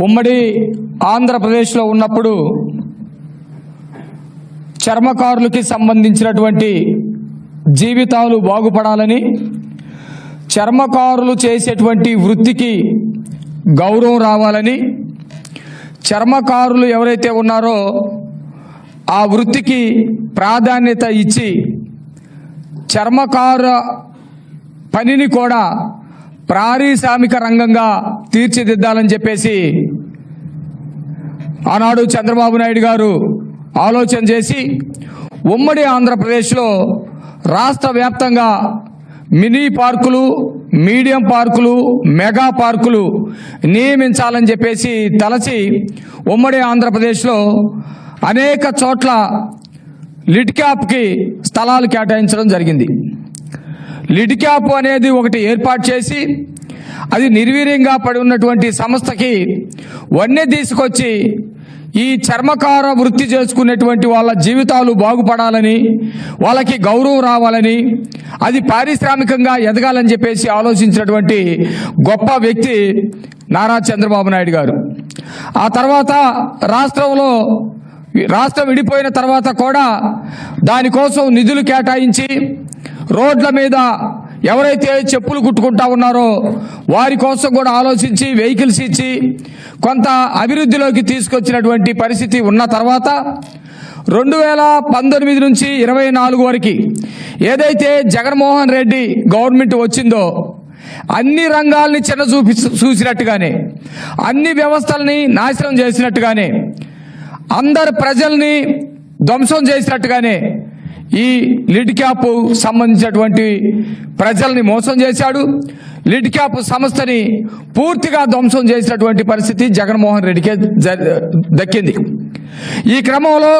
ఉమ్మడి ఆంధ్రప్రదేశ్లో ఉన్నప్పుడు చర్మకారులకి సంబంధించినటువంటి జీవితాలు బాగుపడాలని చర్మకారులు చేసేటువంటి వృత్తికి గౌరవం రావాలని చర్మకారులు ఎవరైతే ఉన్నారో ఆ వృత్తికి ప్రాధాన్యత ఇచ్చి చర్మకార పనిని కూడా పారిశ్రామిక రంగంగా తీర్చిదిద్దాలని చెప్పేసి ఆనాడు చంద్రబాబు నాయుడు గారు ఆలోచన చేసి ఉమ్మడి ఆంధ్రప్రదేశ్లో రాష్ట్ర వ్యాప్తంగా మినీ పార్కులు మీడియం పార్కులు మెగా పార్కులు నియమించాలని చెప్పేసి తలచి ఉమ్మడి ఆంధ్రప్రదేశ్లో అనేక చోట్ల లిడ్ క్యాప్కి స్థలాలు కేటాయించడం జరిగింది. లిడ్ క్యాప్ అనేది ఒకటి ఏర్పాటు చేసి అది నిర్వీర్యంగా పడి ఉన్నటువంటి సంస్థకి వన్నె తీసుకొచ్చి ఈ చర్మకార వృత్తి చేసుకునేటువంటి వాళ్ళ జీవితాలు బాగుపడాలని వాళ్ళకి గౌరవం రావాలని అది పారిశ్రామికంగా ఎదగాలని చెప్పేసి ఆలోచించినటువంటి గొప్ప వ్యక్తి నారా చంద్రబాబు నాయుడు గారు. ఆ తర్వాత రాష్ట్రంలో రాష్ట్రం విడిపోయిన తర్వాత కూడా దానికోసం నిధులు కేటాయించి రోడ్ల మీద ఎవరైతే చెప్పులు కుట్టుకుంటా ఉన్నారో వారి కోసం కూడా ఆలోచించి వెహికల్స్ ఇచ్చి కొంత అభివృద్ధిలోకి తీసుకొచ్చినటువంటి పరిస్థితి ఉన్న తర్వాత రెండు వేల పంతొమ్మిది నుంచి ఇరవై నాలుగు వరకు ఏదైతే జగన్మోహన్ రెడ్డి గవర్నమెంట్ వచ్చిందో అన్ని రంగాల్ని చిన్న చూపి చూసినట్టుగానే అన్ని వ్యవస్థల్ని నాశనం చేసినట్టుగానే అందరు ప్రజల్ని ధ్వంసం చేసినట్టుగానే ఈ లిడ్ క్యాప్ సంబంధించినటువంటి ప్రజల్ని మోసం చేశాడు. లిడ్ క్యాప్ సంస్థని పూర్తిగా ధ్వంసం చేసినటువంటి పరిస్థితి జగన్మోహన్ రెడ్డికే దక్కింది. ఈ క్రమంలో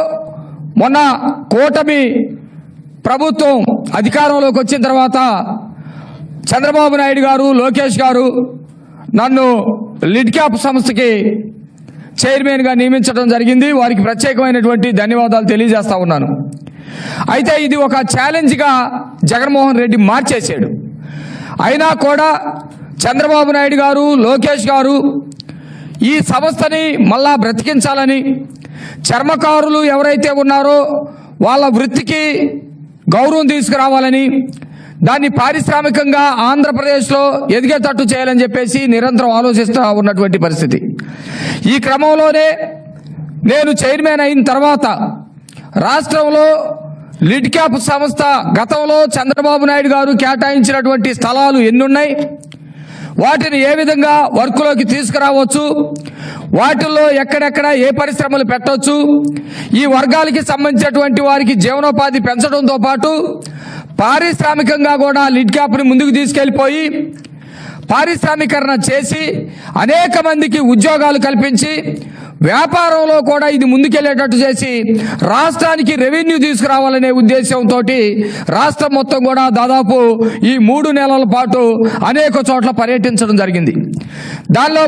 మొన్న కూటమి ప్రభుత్వం అధికారంలోకి వచ్చిన తర్వాత చంద్రబాబు నాయుడు గారు లోకేష్ గారు నన్ను లిడ్ క్యాప్ సంస్థకి చైర్మన్గా నియమించడం జరిగింది. వారికి ప్రత్యేకమైనటువంటి ధన్యవాదాలు తెలియజేస్తా ఉన్నాను. అయితే ఇది ఒక ఛాలెంజ్గా జగన్మోహన్ రెడ్డి మార్చేశాడు. అయినా కూడా చంద్రబాబు నాయుడు గారు లోకేష్ గారు ఈ సంస్థని మళ్ళా బ్రతికించాలని చర్మకారులు ఎవరైతే ఉన్నారో వాళ్ళ వృత్తికి గౌరవం తీసుకురావాలని దాన్ని పారిశ్రామికంగా ఆంధ్రప్రదేశ్లో ఎదిగేటట్టు చేయాలని చెప్పేసి నిరంతరం ఆలోచిస్తూ ఉన్నటువంటి పరిస్థితి. ఈ క్రమంలోనే నేను చైర్మన్ అయిన తర్వాత రాష్ట్రంలో లిడ్ క్యాప్ సంస్థ గతంలో చంద్రబాబు నాయుడు గారు కేటాయించినటువంటి స్థలాలు ఎన్నున్నాయి? వాటిని ఏ విధంగా వర్క్లోకి తీసుకురావచ్చు? వాటిల్లో ఎక్కడెక్కడ ఏ పరిశ్రమలు పెట్టవచ్చు ఈ వర్గాలకి సంబంధించినటువంటి వారికి జీవనోపాధి పెంచడంతో పాటు పారిశ్రామికంగా కూడా లిడ్ క్యాప్ని ముందుకు తీసుకెళ్ళిపోయి పారిశ్రామీకరణ చేసి అనేక మందికి ఉద్యోగాలు కల్పించి వ్యాపారంలో కూడా ఇది ముందుకెళ్ళేటట్టు చేసి రాష్ట్రానికి రెవెన్యూ తీసుకురావాలనే ఉద్దేశంతో రాష్ట్రం మొత్తం కూడా దాదాపు ఈ మూడు నెలల పాటు అనేక చోట్ల పర్యటించడం జరిగింది. దానిలో